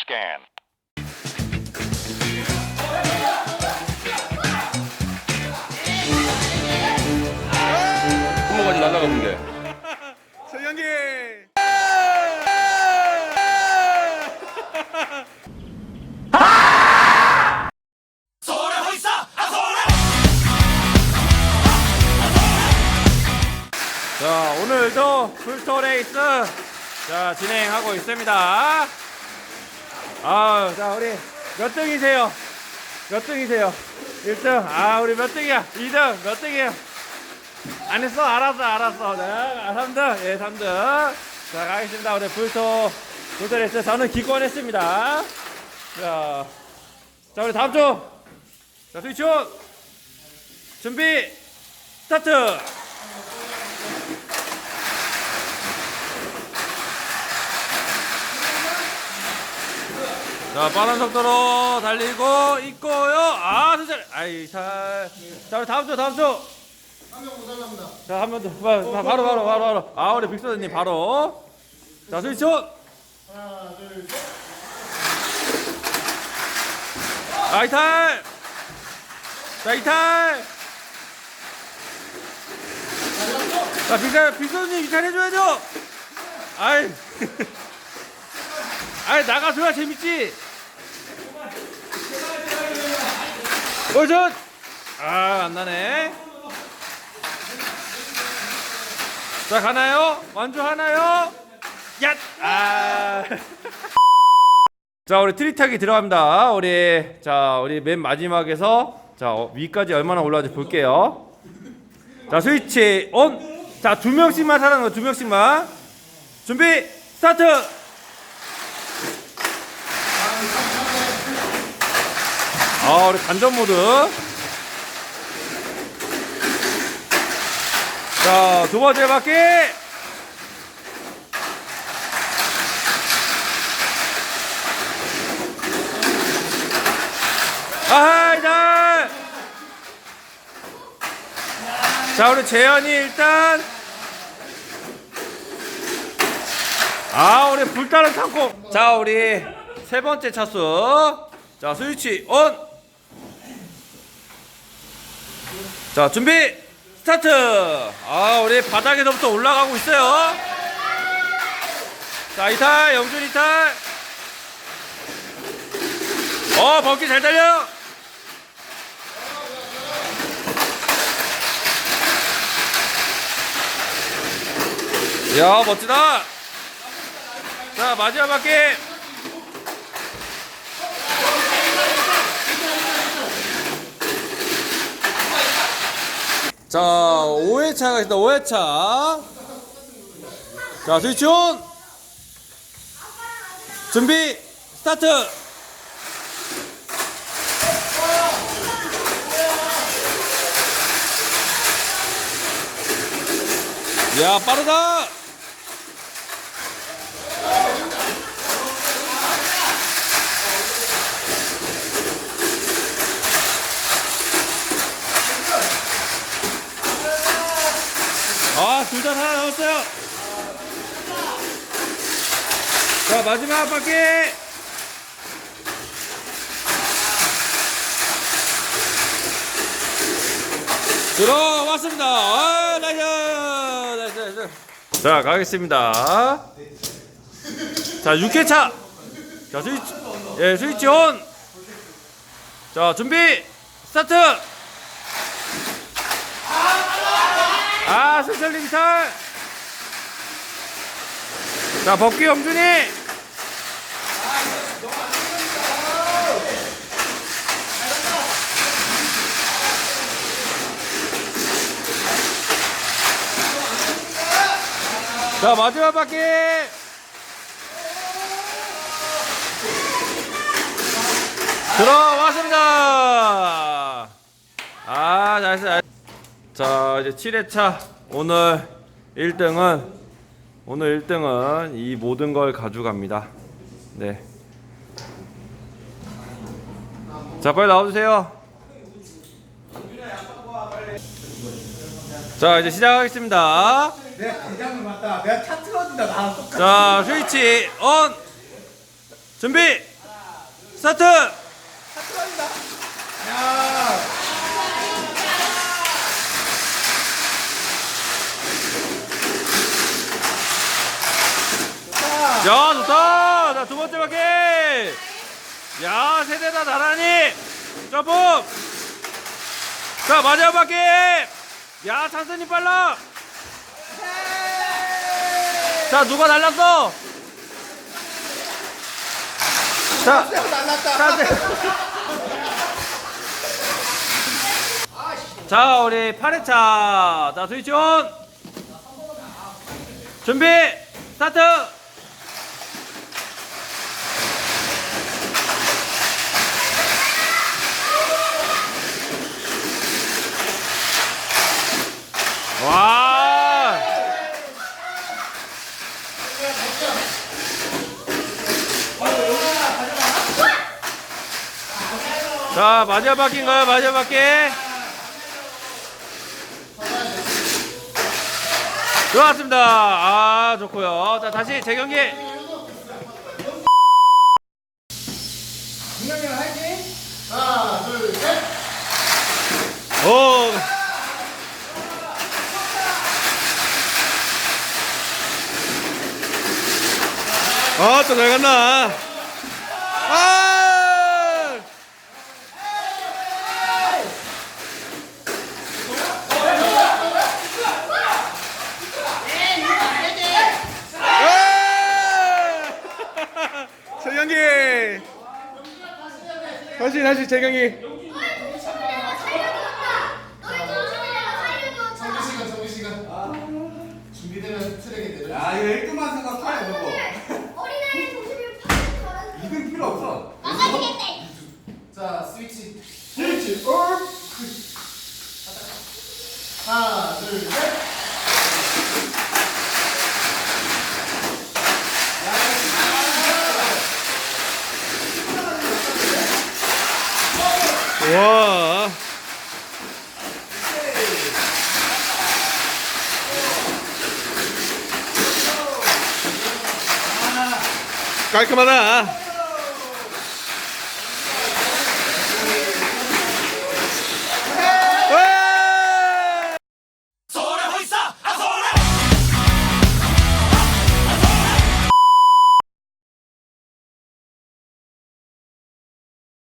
scan. 한번까지 날라가 본데. 정영기 자 오늘도 풀토 레이스 자 진행하고 있습니다. 아 자 우리 몇 등이세요? 몇 등이세요? 1등 아 우리 몇 등이야? 2등 몇 등이에요? 안 했어 알았어 알았어 자 3등 예 3등 자 가겠습니다 우리 풀토 풀토 레이스 저는 기권했습니다. 자, 자 우리 다음 주 자 스위치 온 준비 스타트. 자 빠른 속도로 달리고 있고요. 아 천천히 아이 잘. 자 우리 다음 주 다음 주. 자한 번더 바로 바로 바로 바로. 아 우리 빅서드님 바로. 자 스위치 온아 이탈 자 이탈 자 빅서 빅서드님 이탈 해줘야죠. 아이 아이 나가줘야 재밌지. 오전. 아안 나네. 자 가나요? 완주하나요? 야. 아. 자 우리 트리타기 들어갑니다. 우리 자 우리 맨 마지막에서 자 어, 위까지 얼마나 올라갈지 볼게요. 자 스위치 온. 자 두 명씩만 사는 거두 명씩만. 준비 스타트. 아, 우리 간전 모드. 자, 두 번째 바퀴. 아하, 이달. 자, 우리 재현이 일단. 아, 우리 불타는 창고. 자, 우리 세 번째 차수. 자, 스위치 온. 자, 준비 스타트. 아, 우리 바닥에서부터 올라가고 있어요. 자, 이탈, 영준 이탈. 어, 버기 잘 달려. 야, 멋지다. 자, 마지막 바퀴. 자, 5회차가 있다, 5회차. 자, 스위치 온! 준비, 스타트! 야, 빠르다! 아, 둘다 하나 남았어요. 자, 마지막 바퀴. 들어왔습니다. 아, 나이스, 나이스, 나이스. 자, 가겠습니다. 자, 6회차. 자, 스위치, 예, 스위치 온. 자, 준비, 스타트. 아, 스철님 탈. 자, 복귀 영준이. 자, 마지막 바퀴. 들어왔습니다. 아, 잘했어. 자 이제 7회차. 오늘 1등은 오늘 1등은 이 모든 걸 가져갑니다. 네. 자 빨리 나와주세요. 자 이제 시작하겠습니다. 내 대장을 맞다. 내가 차 틀어준다 나자 스위치 온 준비 스타트. 야 좋다. 자두 번째 바퀴. 야 세대다 나란히. 점프 자 마지막 바퀴. 야 찬스님 빨라. 자 누가 날랐어? 자 찬스 자 우리 8회차. 자 스위치 온. 준비 스타트 와 자 마지막 바퀴인가요? 마지막 바퀴 좋았습니다. 아 좋고요. 자 다시 재경기. 하나, 둘, 셋. 오. 아, 또 잘 갔나? 아! 아! 최경기. 다시 다시 최경기. 정비 시간, 정비 시간. 준비되면 트랙에 내려. 야 이거 1등만 생각해 저거 2등 필요 없어 자, 스위치. 스위치 온. 하나, 둘, 셋. 와. 깔끔하다.